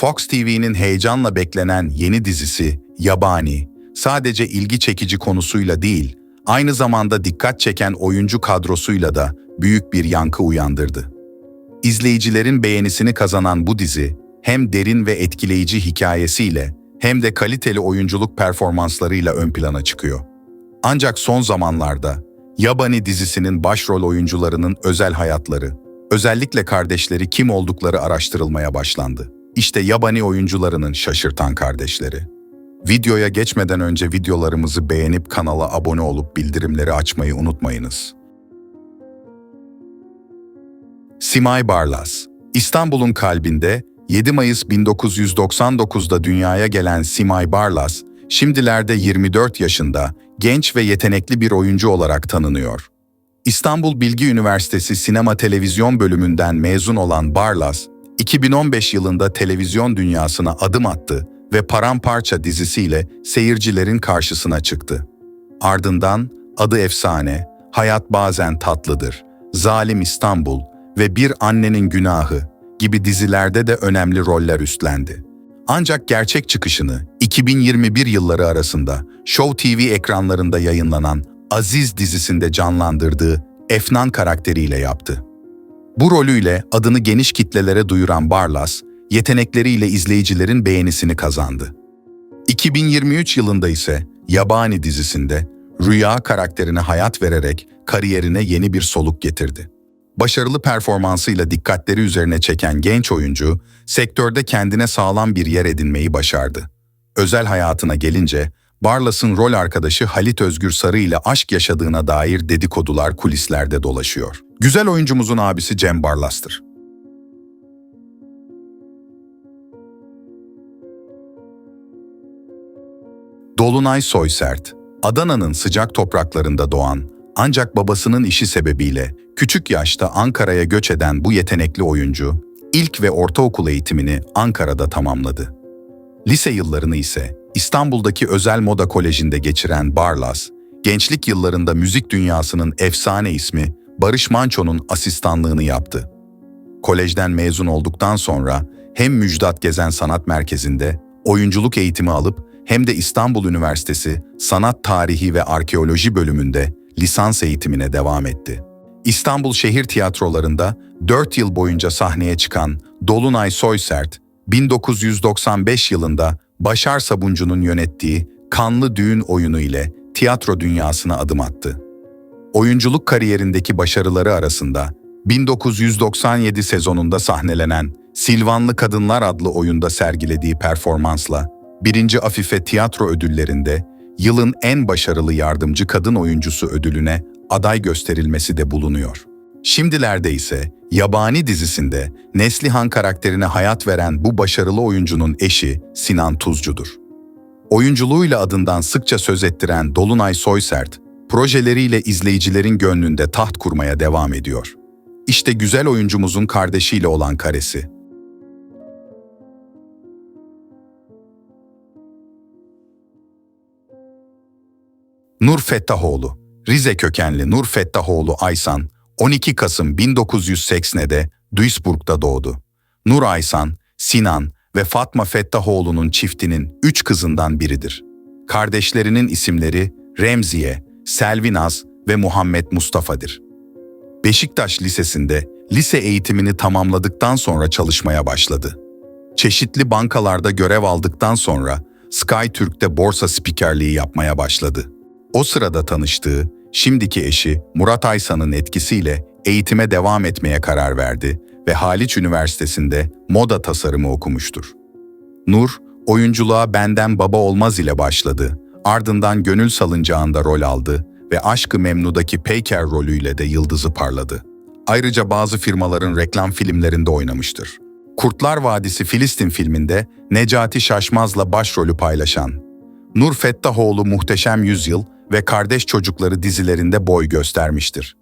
Fox TV'nin heyecanla beklenen yeni dizisi Yabani, sadece ilgi çekici konusuyla değil, aynı zamanda dikkat çeken oyuncu kadrosuyla da büyük bir yankı uyandırdı. İzleyicilerin beğenisini kazanan bu dizi, hem derin ve etkileyici hikayesiyle hem de kaliteli oyunculuk performanslarıyla ön plana çıkıyor. Ancak son zamanlarda Yabani dizisinin başrol oyuncularının özel hayatları, özellikle kardeşleri kim oldukları araştırılmaya başlandı. İşte Yabani oyuncularının şaşırtan kardeşleri. Videoya geçmeden önce videolarımızı beğenip kanala abone olup bildirimleri açmayı unutmayınız. Simay Barlas İstanbul'un kalbinde 7 Mayıs 1999'da dünyaya gelen Simay Barlas, şimdilerde 24 yaşında, genç ve yetenekli bir oyuncu olarak tanınıyor. İstanbul Bilgi Üniversitesi Sinema Televizyon bölümünden mezun olan Barlas, 2015 yılında televizyon dünyasına adım attı ve Paramparça dizisiyle seyircilerin karşısına çıktı. Ardından Adı Efsane, Hayat Bazen Tatlıdır, Zalim İstanbul ve Bir Annenin Günahı gibi dizilerde de önemli roller üstlendi. Ancak gerçek çıkışını 2021 yılları arasında Show TV ekranlarında yayınlanan Aziz dizisinde canlandırdığı Efnan karakteriyle yaptı. Bu rolüyle adını geniş kitlelere duyuran Barlas, yetenekleriyle izleyicilerin beğenisini kazandı. 2023 yılında ise Yabani dizisinde Rüya karakterine hayat vererek kariyerine yeni bir soluk getirdi. Başarılı performansıyla dikkatleri üzerine çeken genç oyuncu, sektörde kendine sağlam bir yer edinmeyi başardı. Özel hayatına gelince, Barlas'ın rol arkadaşı Halit Özgür Sarı ile aşk yaşadığına dair dedikodular kulislerde dolaşıyor. Güzel oyuncumuzun abisi Cem Barlas'tır. Dolunay Soysert, Adana'nın sıcak topraklarında doğan, ancak babasının işi sebebiyle küçük yaşta Ankara'ya göç eden bu yetenekli oyuncu, ilk ve ortaokul eğitimini Ankara'da tamamladı. Lise yıllarını ise İstanbul'daki Özel Moda Koleji'nde geçiren Barlas, gençlik yıllarında müzik dünyasının efsane ismi Barış Manço'nun asistanlığını yaptı. Kolejden mezun olduktan sonra hem Müjdat Gezen Sanat Merkezi'nde oyunculuk eğitimi alıp hem de İstanbul Üniversitesi Sanat Tarihi ve Arkeoloji bölümünde lisans eğitimine devam etti. İstanbul şehir tiyatrolarında 4 yıl boyunca sahneye çıkan Dolunay Soysert, 1995 yılında Başar Sabuncu'nun yönettiği Kanlı Düğün oyunu ile tiyatro dünyasına adım attı. Oyunculuk kariyerindeki başarıları arasında 1997 sezonunda sahnelenen Silvanlı Kadınlar adlı oyunda sergilediği performansla 1. Afife Tiyatro Ödülleri'nde yılın en başarılı yardımcı kadın oyuncusu ödülüne aday gösterilmesi de bulunuyor. Şimdilerde ise Yabani dizisinde Neslihan karakterine hayat veren bu başarılı oyuncunun eşi Sinan Tuzcu'dur. Oyunculuğuyla adından sıkça söz ettiren Dolunay Soysert, projeleriyle izleyicilerin gönlünde taht kurmaya devam ediyor. İşte güzel oyuncumuzun kardeşiyle olan karesi. Nur Fettahoğlu, Rize kökenli Nur Fettahoğlu Aysan, 12 Kasım 1980'de Duisburg'da doğdu. Nur Aysan, Sinan ve Fatma Fettahoğlu'nun çiftinin üç kızından biridir. Kardeşlerinin isimleri Remziye, Selvinaz ve Muhammed Mustafa'dır. Beşiktaş Lisesi'nde lise eğitimini tamamladıktan sonra çalışmaya başladı. Çeşitli bankalarda görev aldıktan sonra Sky Türk'te borsa spikerliği yapmaya başladı. O sırada tanıştığı, şimdiki eşi Murat Aysan'ın etkisiyle eğitime devam etmeye karar verdi ve Haliç Üniversitesi'nde moda tasarımı okumuştur. Nur, oyunculuğa Benden Baba Olmaz ile başladı, ardından Gönül Salıncağı'nda rol aldı ve Aşkı Memnu'daki Peyker rolüyle de yıldızı parladı. Ayrıca bazı firmaların reklam filmlerinde oynamıştır. Kurtlar Vadisi Filistin filminde Necati Şaşmaz'la başrolü paylaşan Nur Fettahoğlu Muhteşem Yüzyıl ve Kardeş Çocukları dizilerinde boy göstermiştir.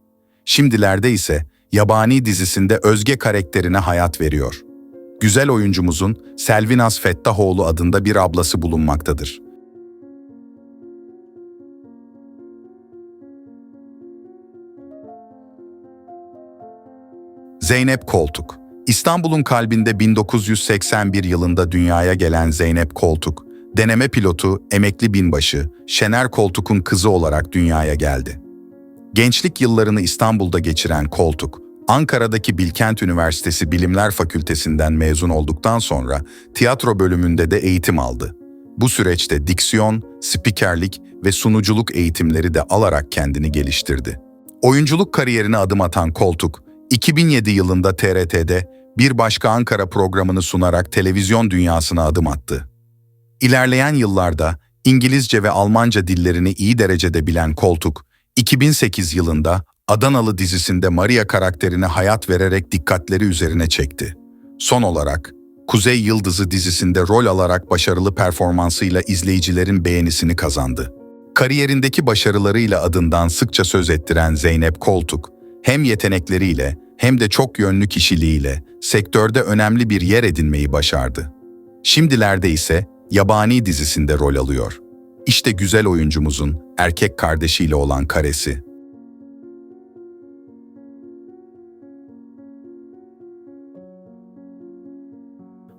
Şimdilerde ise Yabani dizisinde Özge karakterine hayat veriyor. Güzel oyuncumuzun Selvinaz Fettahoğlu adında bir ablası bulunmaktadır. Zeynep Koltuk İstanbul'un kalbinde 1981 yılında dünyaya gelen Zeynep Koltuk, deneme pilotu, emekli binbaşı, Şener Koltuk'un kızı olarak dünyaya geldi. Gençlik yıllarını İstanbul'da geçiren Koltuk, Ankara'daki Bilkent Üniversitesi Bilimler Fakültesinden mezun olduktan sonra tiyatro bölümünde de eğitim aldı. Bu süreçte diksiyon, spikerlik ve sunuculuk eğitimleri de alarak kendini geliştirdi. Oyunculuk kariyerine adım atan Koltuk, 2007 yılında TRT'de Bir Başka Ankara programını sunarak televizyon dünyasına adım attı. İlerleyen yıllarda İngilizce ve Almanca dillerini iyi derecede bilen Koltuk, 2008 yılında Adanalı dizisinde Maria karakterine hayat vererek dikkatleri üzerine çekti. Son olarak Kuzey Yıldızı dizisinde rol alarak başarılı performansıyla izleyicilerin beğenisini kazandı. Kariyerindeki başarılarıyla adından sıkça söz ettiren Zeynep Koltuk, hem yetenekleriyle hem de çok yönlü kişiliğiyle sektörde önemli bir yer edinmeyi başardı. Şimdilerde ise Yabani dizisinde rol alıyor. İşte güzel oyuncumuzun erkek kardeşiyle olan karesi.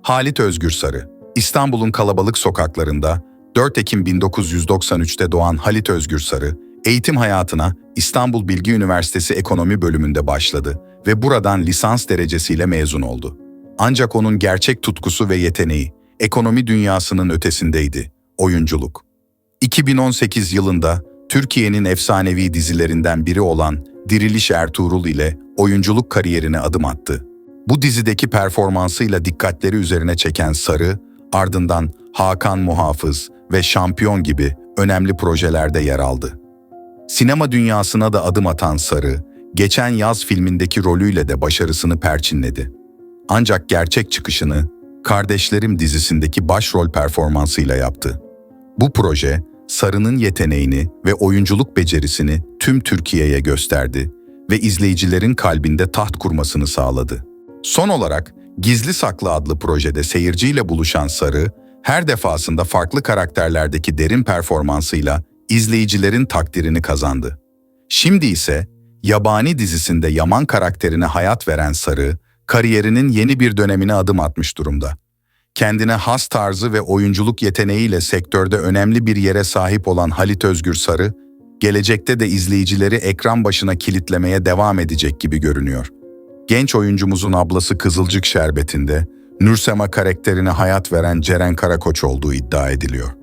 Halit Özgür Sarı, İstanbul'un kalabalık sokaklarında 4 Ekim 1993'te doğan Halit Özgür Sarı, eğitim hayatına İstanbul Bilgi Üniversitesi Ekonomi bölümünde başladı ve buradan lisans derecesiyle mezun oldu. Ancak onun gerçek tutkusu ve yeteneği ekonomi dünyasının ötesindeydi, oyunculuk. 2018 yılında Türkiye'nin efsanevi dizilerinden biri olan Diriliş Ertuğrul ile oyunculuk kariyerine adım attı. Bu dizideki performansıyla dikkatleri üzerine çeken Sarı, ardından Hakan Muhafız ve Şampiyon gibi önemli projelerde yer aldı. Sinema dünyasına da adım atan Sarı, geçen yaz filmindeki rolüyle de başarısını perçinledi. Ancak gerçek çıkışını Kardeşlerim dizisindeki başrol performansıyla yaptı. Bu proje, Sarı'nın yeteneğini ve oyunculuk becerisini tüm Türkiye'ye gösterdi ve izleyicilerin kalbinde taht kurmasını sağladı. Son olarak Gizli Saklı adlı projede seyirciyle buluşan Sarı, her defasında farklı karakterlerdeki derin performansıyla izleyicilerin takdirini kazandı. Şimdi ise Yabani dizisinde Yaman karakterine hayat veren Sarı, kariyerinin yeni bir dönemine adım atmış durumda. Kendine has tarzı ve oyunculuk yeteneğiyle sektörde önemli bir yere sahip olan Halit Özgür Sarı, gelecekte de izleyicileri ekran başına kilitlemeye devam edecek gibi görünüyor. Genç oyuncumuzun ablası Kızılcık Şerbeti'nde Nursema karakterine hayat veren Ceren Karakoç olduğu iddia ediliyor.